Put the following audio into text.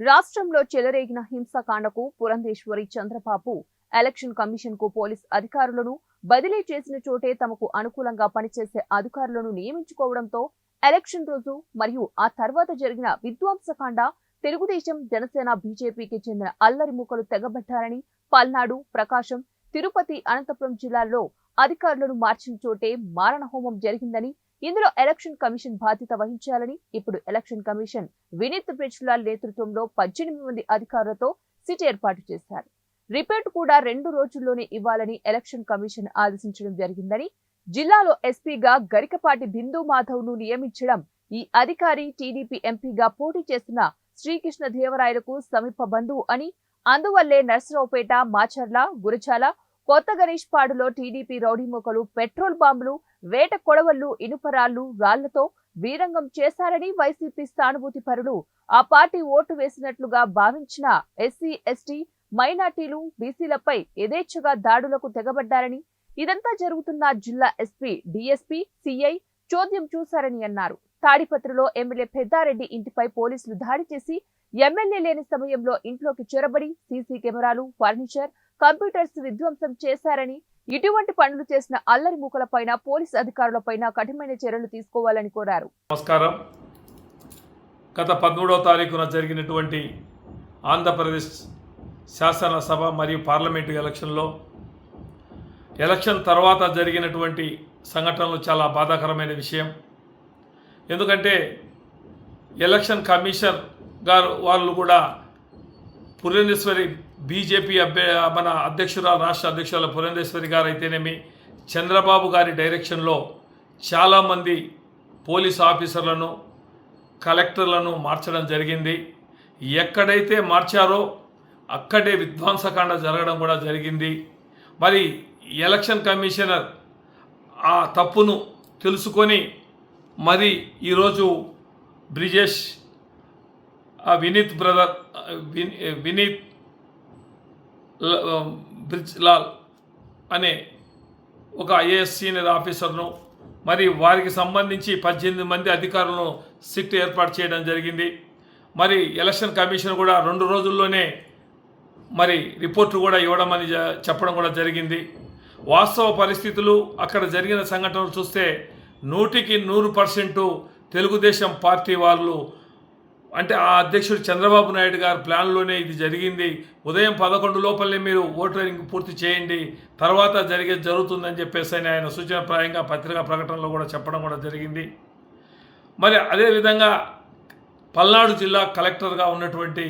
రాష్ట్రంలో చెలరేగిన హింసాకాండకు పురంధేశ్వరి చంద్రబాబు ఎలక్షన్ కమిషన్కు పోలీస్ అధికారులను బదిలీ చేసిన చోటే తమకు అనుకూలంగా పనిచేసే అధికారులను నియమించుకోవడంతో ఎలక్షన్ రోజు మరియు ఆ తర్వాత జరిగిన విధ్వంసకాండ తెలుగుదేశం జనసేన బీజేపీకి చెందిన అల్లరి మూకలు తెగబట్టారని పల్నాడు ప్రకాశం తిరుపతి అనంతపురం జిల్లాల్లో అధికారులను మార్చిన చోటే మారణహోమం జరిగిందని ఇందులో ఎలక్షన్ కమిషన్ బాధ్యత వహించాలని ఇప్పుడు ఎలక్షన్ కమిషన్ వినీత్ బ్రిజ్లాల్ నేతృత్వంలో పద్దెనిమిది మంది అధికారులతో సిట్ ఏర్పాటు చేశారు. రిపోర్ట్ కూడా రెండు రోజుల్లోనే ఇవ్వాలని ఎలక్షన్ కమిషన్ ఆదేశించడం జరిగిందని జిల్లాలో ఎస్పీగా గరికపాటి బిందు మాధవ్ను నియమించడం ఈ అధికారి టీడీపీ ఎంపీగా పోటీ చేస్తున్న శ్రీకృష్ణ దేవరాయలకు సమీప బంధువు అని అందువల్లే నర్సరావుపేట మాచర్ల గురచాల కొత్త గణేష్ పాడులో టీడీపీ రౌడీ మొక్కలు పెట్రోల్ బాంబులు వేట కొడవళ్ళు ఇనుపరాళ్ళు రాళ్ళతో వీరంగం చేశారని వైసీపీ సానుభూతి పరులు. ఆ పార్టీ ఓటు వేసినట్లుగా భావించిన ఎస్సీ ఎస్టీ మైనార్టీలు బీసీలపై యథేచ్ఛగా దాడులకు తెగబడ్డారని ఇదంతా జరుగుతున్న జిల్లా ఎస్పీ డిఎస్పీ సిఐ చోద్యం చూశారని అన్నారు. తాడిపత్రిలో ఎమ్మెల్యే పెద్దారెడ్డి ఇంటిపై పోలీసులు దాడి చేసి ఎమ్మెల్యే లేని సమయంలో ఇంట్లోకి చొరబడి సీసీ కెమెరాలు ఫర్నిచర్ కంప్యూటర్స్ విధ్వంసం చేశారని ఇటువంటి పనులు చేసిన అల్లరి మూకలపైన పోలీస్ అధికారులపైన కఠినమైన చర్యలు తీసుకోవాలని కోరారు. నమస్కారం. గత పదమూడవ తారీఖున జరిగినటువంటి ఆంధ్రప్రదేశ్ శాసనసభ మరియు పార్లమెంటు ఎలక్షన్లో ఎలక్షన్ తర్వాత జరిగినటువంటి సంఘటనలు చాలా బాధాకరమైన విషయం. ఎందుకంటే ఎలక్షన్ కమిషన్ గారు వాళ్ళు కూడా పురంధేశ్వరి బీజేపీ అభ్య మన అధ్యక్షురాలు రాష్ట్ర అధ్యక్షురాలు పురంధేశ్వరి గారు అయితేనేమి చంద్రబాబు గారి డైరెక్షన్లో చాలామంది పోలీస్ ఆఫీసర్లను కలెక్టర్లను మార్చడం జరిగింది. ఎక్కడైతే మార్చారో అక్కడే విధ్వంసకాండ జరగడం కూడా జరిగింది. మరి ఎలక్షన్ కమిషనర్ ఆ తప్పును తెలుసుకొని మరి ఈరోజు బ్రిజేష్ వినీత్ బ్రదర్ వినీత్ బ్రిజ్ లాల్ అనే ఒక ఐఏఎస్ సీనియర్ ఆఫీసర్ను మరి వారికి సంబంధించి పద్దెనిమిది మంది అధికారులను సిట్ ఏర్పాటు చేయడం జరిగింది. మరి ఎలక్షన్ కమిషన్ కూడా రెండు రోజుల్లోనే మరి రిపోర్టు కూడా ఇవ్వడం అని చెప్పడం కూడా జరిగింది. వాస్తవ పరిస్థితులు అక్కడ జరిగిన సంఘటనలు చూస్తే నూటికి నూరు పర్సెంటు తెలుగుదేశం పార్టీ వాళ్ళు అంటే ఆ అధ్యక్షుడు చంద్రబాబు నాయుడు గారి ప్లాన్లోనే ఇది జరిగింది. ఉదయం పదకొండు లోపలనే మీరు ఓటరింగ్ పూర్తి చేయండి. తర్వాత జరిగే జరుగుతుందని చెప్పేసి అని ఆయన సూచనప్రాయంగా పత్రికా ప్రకటనలో కూడా చెప్పడం కూడా జరిగింది. మరి అదేవిధంగా పల్నాడు జిల్లా కలెక్టర్గా ఉన్నటువంటి